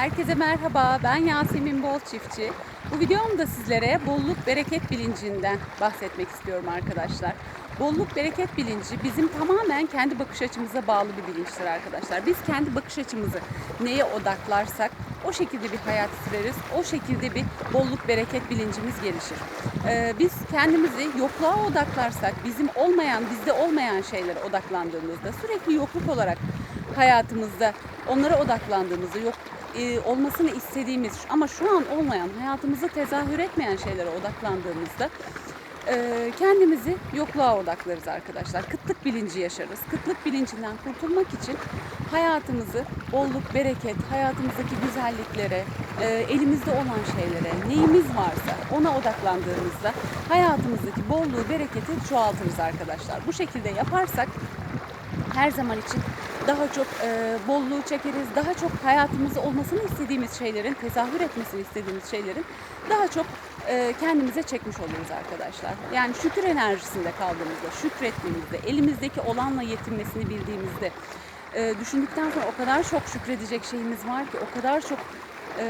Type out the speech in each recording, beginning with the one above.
Herkese merhaba. Ben Yasemin Bol Çiftçi. Bu videomda sizlere bolluk bereket bilincinden bahsetmek istiyorum arkadaşlar. Bolluk bereket bilinci bizim tamamen kendi bakış açımıza bağlı bir bilinçtir arkadaşlar. Biz kendi bakış açımızı neye odaklarsak o şekilde bir hayat süreriz. O şekilde bir bolluk bereket bilincimiz gelişir. Ee, biz kendimizi yokluğa odaklarsak, bizim olmayan, bizde olmayan şeylere odaklandığımızda sürekli yokluk olarak hayatımızda onlara odaklandığımızda yok e, olmasını istediğimiz ama şu an olmayan hayatımızda tezahür etmeyen şeylere odaklandığımızda e, kendimizi yokluğa odaklarız arkadaşlar. Kıtlık bilinci yaşarız. Kıtlık bilincinden kurtulmak için hayatımızı bolluk, bereket, hayatımızdaki güzelliklere, e, elimizde olan şeylere, neyimiz varsa ona odaklandığımızda hayatımızdaki bolluğu, bereketi çoğaltırız arkadaşlar. Bu şekilde yaparsak her zaman için daha çok e, bolluğu çekeriz, daha çok hayatımızda olmasını istediğimiz şeylerin, tezahür etmesini istediğimiz şeylerin daha çok e, kendimize çekmiş oluruz arkadaşlar. Yani şükür enerjisinde kaldığımızda, şükrettiğimizde, elimizdeki olanla yetinmesini bildiğimizde, e, düşündükten sonra o kadar çok şükredecek şeyimiz var ki, o kadar çok e,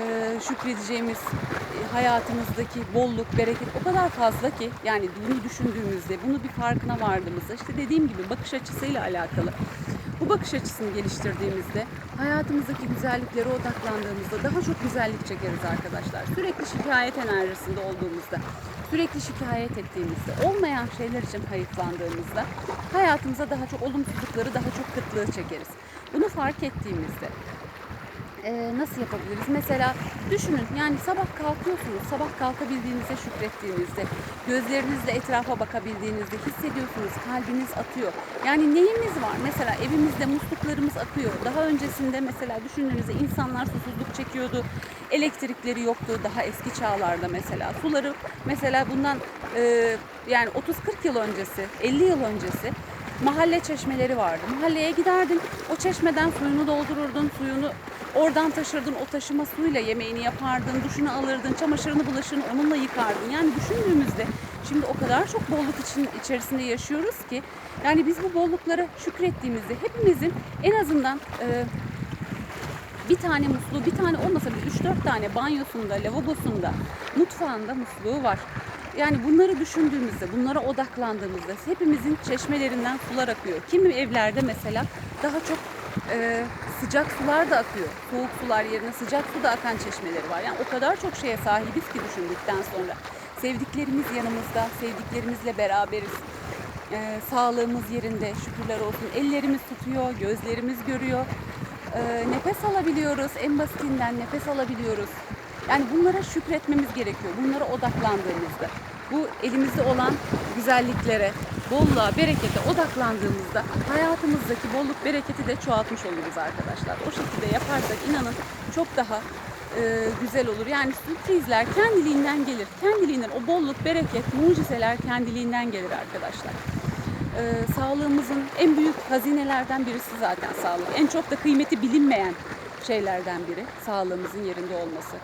şükredeceğimiz e, hayatımızdaki bolluk, bereket o kadar fazla ki yani bunu düşündüğümüzde, bunu bir farkına vardığımızda işte dediğim gibi bakış açısıyla alakalı. Bu bakış açısını geliştirdiğimizde hayatımızdaki güzelliklere odaklandığımızda daha çok güzellik çekeriz arkadaşlar. Sürekli şikayet enerjisinde olduğumuzda, sürekli şikayet ettiğimizde, olmayan şeyler için hayıflandığımızda hayatımıza daha çok olumsuzlukları, daha çok kıtlığı çekeriz. Bunu fark ettiğimizde e, nasıl yapabiliriz? Mesela düşünün yani sabah kalkıyorsunuz, sabah kalkabildiğinizde şükrettiğinizde, gözlerinizle etrafa bakabildiğinizde hissediyorsunuz kalbiniz atıyor. Yani neyimiz var? Mesela evimizde musluklarımız akıyor. Daha öncesinde mesela düşündüğünüzde insanlar susuzluk çekiyordu. Elektrikleri yoktu daha eski çağlarda mesela. Suları mesela bundan e, yani 30-40 yıl öncesi, 50 yıl öncesi mahalle çeşmeleri vardı. Mahalleye giderdin, o çeşmeden suyunu doldururdun, suyunu oradan taşırdın, o taşıma suyla yemeğini yapardın, duşunu alırdın, çamaşırını, bulaşığını onunla yıkardın. Yani düşündüğümüzde şimdi o kadar çok bolluk için içerisinde yaşıyoruz ki yani biz bu bolluklara şükrettiğimizde hepimizin en azından e, bir tane musluğu, bir tane olmasa bile 3-4 tane banyosunda, lavabosunda, mutfağında musluğu var. Yani bunları düşündüğümüzde, bunlara odaklandığımızda hepimizin çeşmelerinden sular akıyor. Kimi evlerde mesela daha çok e, sıcak sular da akıyor. Soğuk sular yerine sıcak su da akan çeşmeleri var. Yani o kadar çok şeye sahibiz ki düşündükten sonra. Sevdiklerimiz yanımızda, sevdiklerimizle beraberiz. E, sağlığımız yerinde, şükürler olsun. Ellerimiz tutuyor, gözlerimiz görüyor. E, nefes alabiliyoruz, en basitinden nefes alabiliyoruz. Yani bunlara şükretmemiz gerekiyor. Bunlara odaklandığımızda. Bu elimizde olan güzelliklere, bolluğa, berekete odaklandığımızda hayatımızdaki bolluk, bereketi de çoğaltmış oluruz arkadaşlar. O şekilde yaparsak inanın çok daha e, güzel olur. Yani sürprizler kendiliğinden gelir. Kendiliğinden o bolluk, bereket, mucizeler kendiliğinden gelir arkadaşlar. E, sağlığımızın en büyük hazinelerden birisi zaten sağlık. En çok da kıymeti bilinmeyen şeylerden biri sağlığımızın yerinde olması.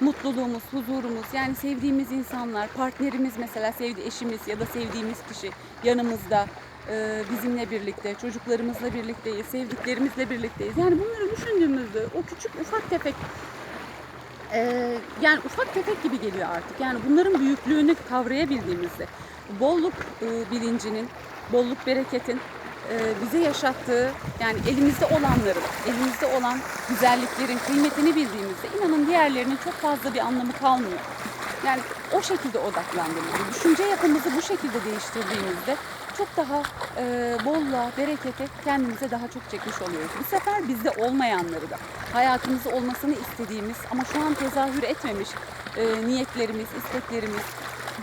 Mutluluğumuz, huzurumuz, yani sevdiğimiz insanlar, partnerimiz mesela sevdi eşimiz ya da sevdiğimiz kişi yanımızda e, bizimle birlikte, çocuklarımızla birlikteyiz, sevdiklerimizle birlikteyiz. Yani bunları düşündüğümüzde o küçük ufak tefek e, yani ufak tefek gibi geliyor artık. Yani bunların büyüklüğünü kavrayabildiğimizde bolluk e, bilincinin, bolluk bereketin bize yaşattığı yani elimizde olanların, elimizde olan güzelliklerin kıymetini bildiğimizde inanın diğerlerinin çok fazla bir anlamı kalmıyor. Yani o şekilde odaklandığımızda, düşünce yapımızı bu şekilde değiştirdiğimizde çok daha e, bolluğa, berekete kendimize daha çok çekmiş oluyoruz. Bu sefer bizde olmayanları da, hayatımızda olmasını istediğimiz ama şu an tezahür etmemiş e, niyetlerimiz, isteklerimiz,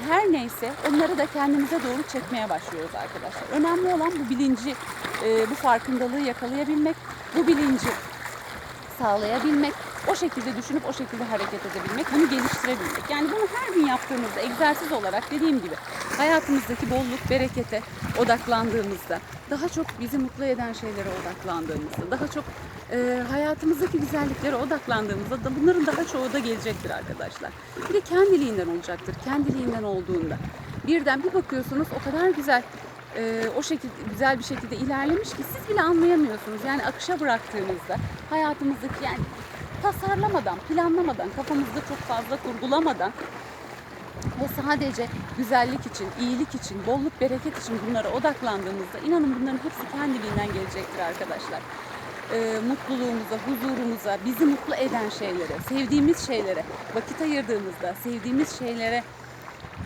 her neyse onları da kendimize doğru çekmeye başlıyoruz arkadaşlar. Önemli olan bu bilinci, e, bu farkındalığı yakalayabilmek, bu bilinci sağlayabilmek, o şekilde düşünüp o şekilde hareket edebilmek, bunu geliştirebilmek. Yani bunu her gün yaptığımızda egzersiz olarak dediğim gibi hayatımızdaki bolluk, berekete odaklandığımızda, daha çok bizi mutlu eden şeylere odaklandığımızda, daha çok e, hayatımızdaki güzelliklere odaklandığımızda da bunların daha çoğu da gelecektir arkadaşlar. Bir de kendiliğinden olacaktır. Kendiliğinden olduğunda birden bir bakıyorsunuz o kadar güzel e, o şekilde güzel bir şekilde ilerlemiş ki siz bile anlayamıyorsunuz. Yani akışa bıraktığınızda hayatımızdaki yani tasarlamadan, planlamadan, kafamızda çok fazla kurgulamadan ve sadece güzellik için, iyilik için, bolluk, bereket için bunlara odaklandığımızda inanın bunların hepsi kendiliğinden gelecektir arkadaşlar. Ee, mutluluğumuza, huzurumuza, bizi mutlu eden şeylere, sevdiğimiz şeylere vakit ayırdığımızda, sevdiğimiz şeylere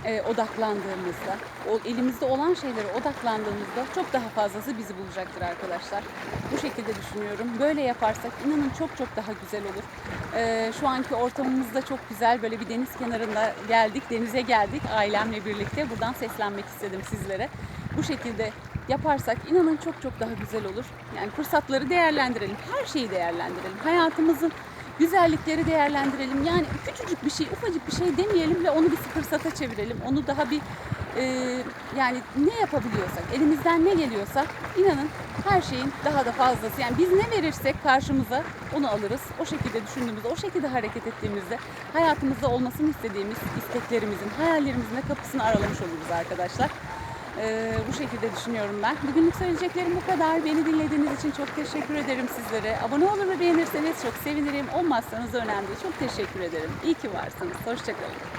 e, odaklandığımızda, o elimizde olan şeylere odaklandığımızda çok daha fazlası bizi bulacaktır arkadaşlar. Bu şekilde düşünüyorum. Böyle yaparsak inanın çok çok daha güzel olur. E, şu anki ortamımız da çok güzel. Böyle bir deniz kenarında geldik, denize geldik ailemle birlikte. Buradan seslenmek istedim sizlere. Bu şekilde yaparsak inanın çok çok daha güzel olur. Yani fırsatları değerlendirelim. Her şeyi değerlendirelim. Hayatımızın güzellikleri değerlendirelim. Yani küçücük bir şey, ufacık bir şey demeyelim ve onu bir fırsata çevirelim. Onu daha bir e, yani ne yapabiliyorsak, elimizden ne geliyorsa inanın her şeyin daha da fazlası. Yani biz ne verirsek karşımıza onu alırız. O şekilde düşündüğümüzde, o şekilde hareket ettiğimizde hayatımızda olmasını istediğimiz isteklerimizin, hayallerimizin de kapısını aralamış oluruz arkadaşlar. Ee, bu şekilde düşünüyorum ben. Bugünlük söyleyeceklerim bu kadar. Beni dinlediğiniz için çok teşekkür ederim sizlere. Abone olur ve beğenirseniz çok sevinirim. Olmazsanız önemli. Çok teşekkür ederim. İyi ki varsınız. Hoşçakalın.